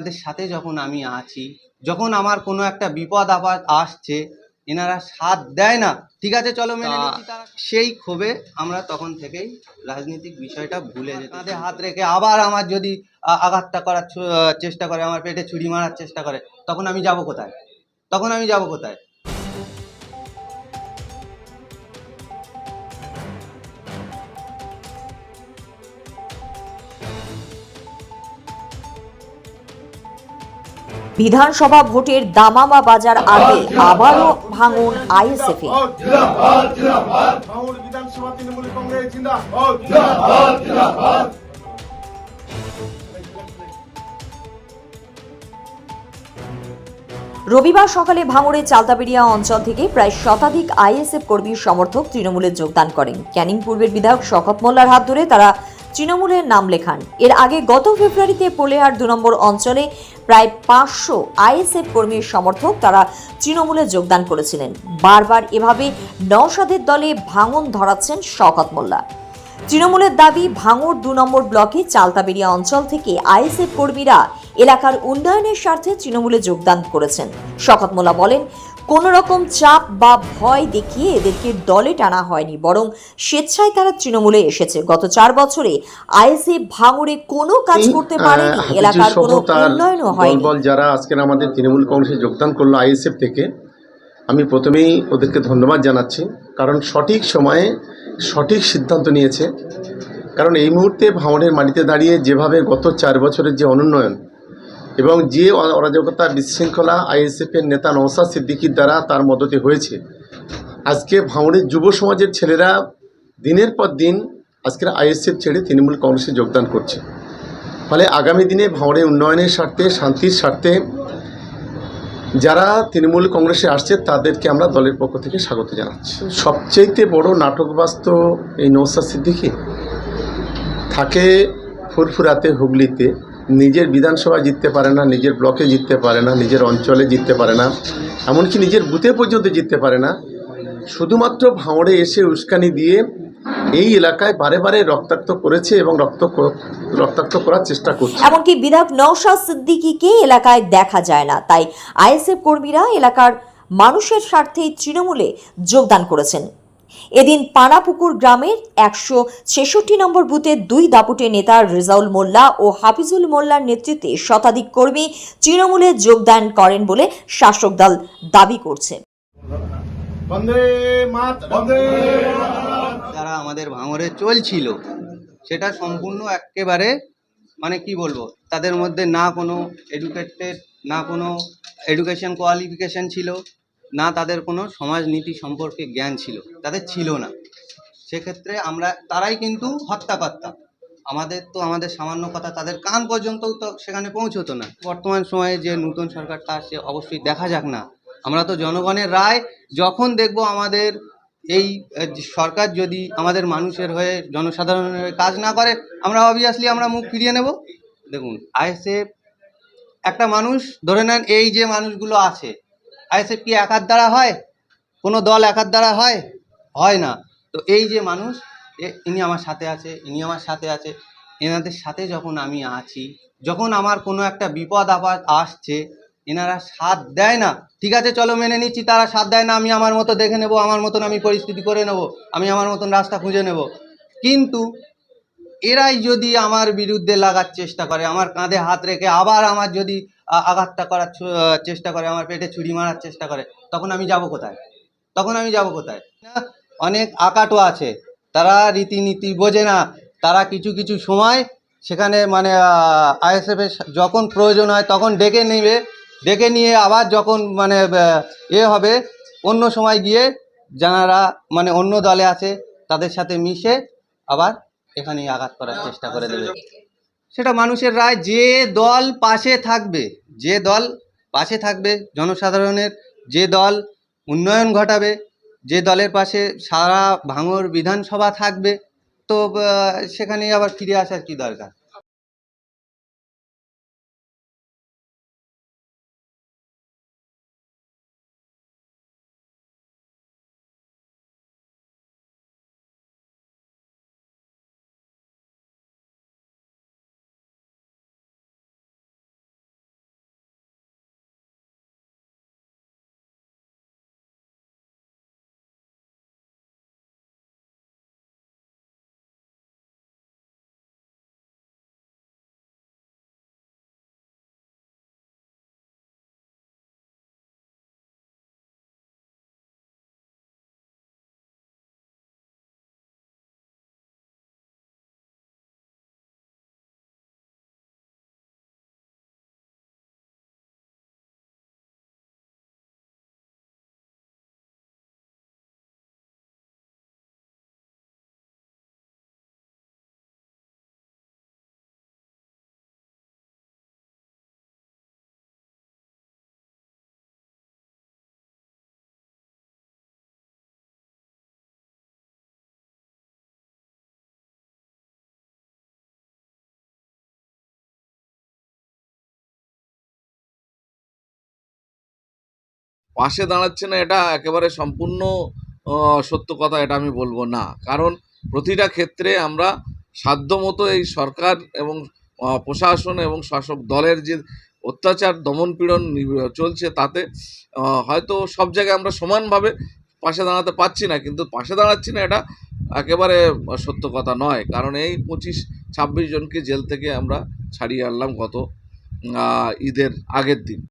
এদের সাথে যখন আমি আছি যখন আমার কোনো একটা বিপদ আপদ আসছে এনারা সাথ দেয় না। ঠিক আছে চলো মেনে সেই ক্ষোভে আমরা তখন থেকেই রাজনৈতিক বিষয়টা ভুলে যেতে তাদের হাত রেখে আবার আমার যদি আঘাতটা করার চেষ্টা করে আমার পেটে ছুরি মারার চেষ্টা করে তখন আমি যাব কোথায়? তখন আমি যাব কোথায়? বিধানসভা ভোটের দামামা বাজার আগে আবারও ভাঙন আইএসএফে। ভাঙড় রবিবার সকালে ভাঙড়ের চালতাবেড়িয়া অঞ্চল থেকে প্রায় শতাধিক আইএসএফ কর্মীর সমর্থক তৃণমূলে যোগদান করেন। ক্যানিং পূর্বের বিধায়ক শকত মোল্লার হাত ধরে তারা তৃণমূলের নাম লেখান। এর আগে গত ফেব্রুয়ারিতে পোলেহার দু নম্বর অঞ্চলে প্রায় পাঁচশো আইএসএফ কর্মীর সমর্থক তারা তৃণমূলে যোগদান করেছিলেন। বারবার এভাবে নওশাদের দলে ভাঙন ধরাচ্ছেন শকত মোল্লা। তৃণমূলের দাবি ভাঙড় দু নম্বর ব্লকে চালতাবেড়িয়া অঞ্চল থেকে আইএসএফ কর্মীরা এলাকার উন্নয়নের স্বার্থে তৃণমূলে যোগদান করেছেন। শকত মোল্লা বলেন কোন রকম চাপ বা ভয় দেখিয়ে এদেরকে দলে টানা হয়নি বরং স্বেচ্ছায় তারা তৃণমূলে এসেছে। গত চার বছরে আইএসএফ ভাঙড়ে কোনো কাজ করতে পারেনি এলাকার কোনো উন্নয়নও হয়নি। যারা আজকের আমাদের তৃণমূল কংগ্রেসে যোগদান করল আইএসএফ থেকে আমি প্রথমেই ওদেরকে ধন্যবাদ জানাচ্ছি কারণ সঠিক সময়ে সঠিক সিদ্ধান্ত নিয়েছে। কারণ এই মুহূর্তে ভাঙড়ের মাটিতে দাঁড়িয়ে যেভাবে গত চার বছরের যে অনুন্নয়ন এবং যে অরাজকতা বিশৃঙ্খলা আইএসএফের নেতা নওসাদ সিদ্দিকির দ্বারা তার মদতে হয়েছে। আজকে ভাঙড়ের যুব সমাজের ছেলেরা দিনের পর দিন আজকের আইএসএফ ছেড়ে তৃণমূল কংগ্রেসে যোগদান করছে। ফলে আগামী দিনে ভাঙড়ে উন্নয়নের স্বার্থে, শান্তির স্বার্থে যারা তৃণমূল কংগ্রেসে আসছে, তাদেরকে আমরা দলের পক্ষ থেকে স্বাগত জানাচ্ছি। সবচেয়েতে বড় নাটকবাস্ত এই নৌসাদ সিদ্দিকি থাকে ফুরফুরাতে হুগলিতে নিজের বিধানসভায় জিততে পারে না, নিজের ব্লকে জিততে পারে না, নিজের অঞ্চলে জিততে পারে না, এমনকি নিজের বুথে পর্যন্ত জিততে পারে না। শুধুমাত্র ভাঙড়ে এসে উস্কানি দিয়ে এই এলাকায় বারে বারে রক্তাক্ত করেছে এবং রক্ত রক্তাক্ত করার চেষ্টা করছে। এমনকি বিধায়ক নওশাদ সিদ্দিকীকে এলাকায় দেখা যায় না। তাই আইএসএফ কর্মীরা এলাকার মানুষের স্বার্থেই তৃণমূলে যোগদান করেছেন। এদিন পানাপুকুর গ্রামের একশো ছেষট্টি নম্বর বুথে দুই দাপুটে নেতা রেজাউল মোল্লা ও হাফিজুল মোল্লার নেতৃত্বে শতাধিক কর্মী তৃণমূলে যোগদান করেন বলে শাসক দল দাবি করছে। যারা আমাদের ভাঙরে চলছিল সেটা সম্পূর্ণ একেবারে মানে কি বলব তাদের মধ্যে না কোনো এডুকেটেড না কোনো এডুকেশন কোয়ালিফিকেশন ছিল। না তাদের কোনো সমাজনীতি সম্পর্কে জ্ঞান ছিল, তাদের ছিল না। সেক্ষেত্রে আমরা, তারাই কিন্তু হত্যাকর্তা। আমাদের তো আমাদের সামান্য কথা, তাদের কান পর্যন্তও তো সেখানে পৌঁছতো না। বর্তমান সময়ে যে নতুন সরকারটা আসছে অবশ্যই দেখা যাক না। আমরা তো জনগণের রায়, যখন দেখব আমাদের এই সরকার যদি আমাদের মানুষের হয়ে, জনসাধারণের কাজ না করে, আমরা অবভিয়াসলি আমরা মুখ ফিরিয়ে নেব। দেখুন, আইএসএফ একটা মানুষ, ধরে নেন এই যে মানুষগুলো আছে আইএসএফ কি একার দ্বারা হয়? কোনো দল একার দ্বারা হয়? হয় না। তো এই যে মানুষ ইনি আমার সাথে আছে, ইনি আমার সাথে আছে, এনাদের সাথে যখন আমি আছি, যখন আমার কোনো একটা বিপদ আপদ আসছে, এনারা সাথ দেয় না। ঠিক আছে, চলো মেনে নিচ্ছি, তারা সাথ দেয় না, আমি আমার মতো দেখে নেব, আমার মতন আমি পরিস্থিতি করে নেব, আমি আমার মতন রাস্তা খুঁজে নেব। কিন্তু এরাই যদি আমার বিরুদ্ধে লাগার চেষ্টা করে, আমার কাঁধে হাত রেখে আবার আমার যদি আঘাতটা করার চেষ্টা করে আমার পেটে ছুরি মারার চেষ্টা করে তখন আমি যাব কোথায়? তখন আমি যাব কোথায়? অনেক আকাটো আছে তারা রীতিনীতি বোঝে না তারা কিছু কিছু সময় সেখানে মানে আইএসএফ যখন প্রয়োজন হয় তখন ডেকে নেবে ডেকে নিয়ে আবার যখন মানে এ হবে অন্য সময় গিয়ে যারা মানে অন্য দলে আছে তাদের সাথে মিশে আবার এখানেই আঘাত করার চেষ্টা করে দেবে। সেটা মানুষের রায় যে দল পাশে থাকবে যে দল পাশে থাকবে জনসাধারণের, যে দল উন্নয়ন ঘটাবে, যে দলের পাশে সারা ভাঙর বিধানসভা থাকবে, তো সেখানেই সেখানে আবার ফিরে আসার কি দরকার? পাশে দাঁড়াচ্ছে না, এটা একেবারে সম্পূর্ণ সত্য কথা, এটা আমি বলব না। কারণ প্রতিটা ক্ষেত্রে আমরা সাধ্যমতো এই সরকার এবং প্রশাসন এবং শাসক দলের যে অত্যাচার দমন পীড়ন চলছে তাতে হয়তো সব জায়গায় আমরা সমানভাবে পাশে দাঁড়াতে পারছি না, কিন্তু পাশে দাঁড়াচ্ছি না, এটা একেবারে সত্য কথা নয়। কারণ এই পঁচিশ, ছাব্বিশ জনকে জেল থেকে আমরা ছাড়িয়ে আনলাম গত ঈদের আগের দিন।